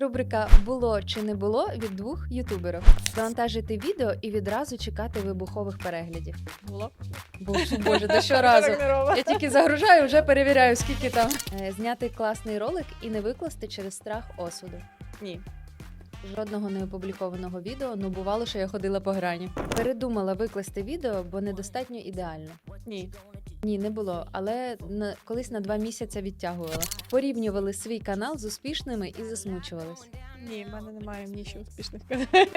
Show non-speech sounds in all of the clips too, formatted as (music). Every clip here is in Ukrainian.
Рубрика Було чи не було від двох ютуберів. Завантажити відео і відразу чекати вибухових переглядів. Було. Боже, боже, до (laughs) щоразу. Я тільки загружаю, вже перевіряю, скільки там. Е, Зняти класний ролик і не викласти через страх осуду. Ні. Жодного не опублікованого відео, ну бувало, що я ходила по грані. Передумала викласти відео, бо недостатньо ідеально. Ні. Ні, не було, але на, колись на два місяці відтягувала. Порівнювали свій канал з успішними і засмучувались. Ні, в мене немає нічого успішних каналів.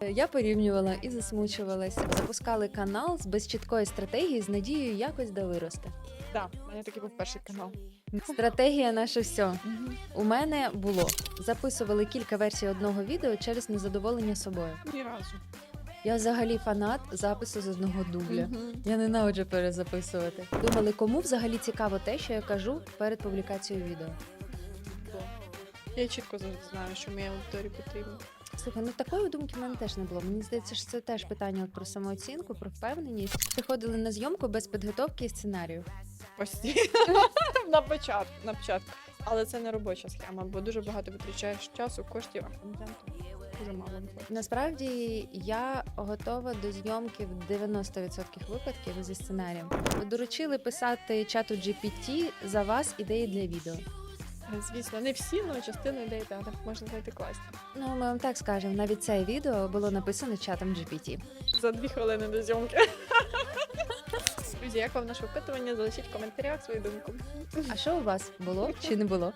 Е, Я порівнювала і засмучувалась. Запускали канал з без чіткої стратегії з надією якось да вирости. Так, в мене такий був перший канал. Стратегія наше все. У мене було записували кілька версій одного відео через незадоволення собою. Ні разу. Я взагалі фанат запису з одного дубля. Я ненавиджу перезаписувати. Думали, кому взагалі цікаво те, що я кажу перед публікацією відео. Я чітко знаю, що моїй аудиторії потрібно. Слухай, ну такої думки в мене теж не було. Мені здається, що це теж питання от про самооцінку, про впевненість. Приходили на зйомку без підготовки і сценарію. Постійно. (laughs) на початку, на початку. Але це не робоча схема, бо дуже багато витрачаєш часу, коштів, а контенту дуже мало виходить. Насправді я готова до зйомки в 90% випадків зі сценарієм. Ви доручили писати чату GPT за вас ідеї для відео. Звісно, не всі, але частину ідей так, так можна знайти класні. Ну, ми вам так скажемо, навіть це відео було написано чатом GPT. За дві хвилини до зйомки. Друзі, як вам наше опитування? Залишіть в коментарях свою думку. А що у вас було чи не було?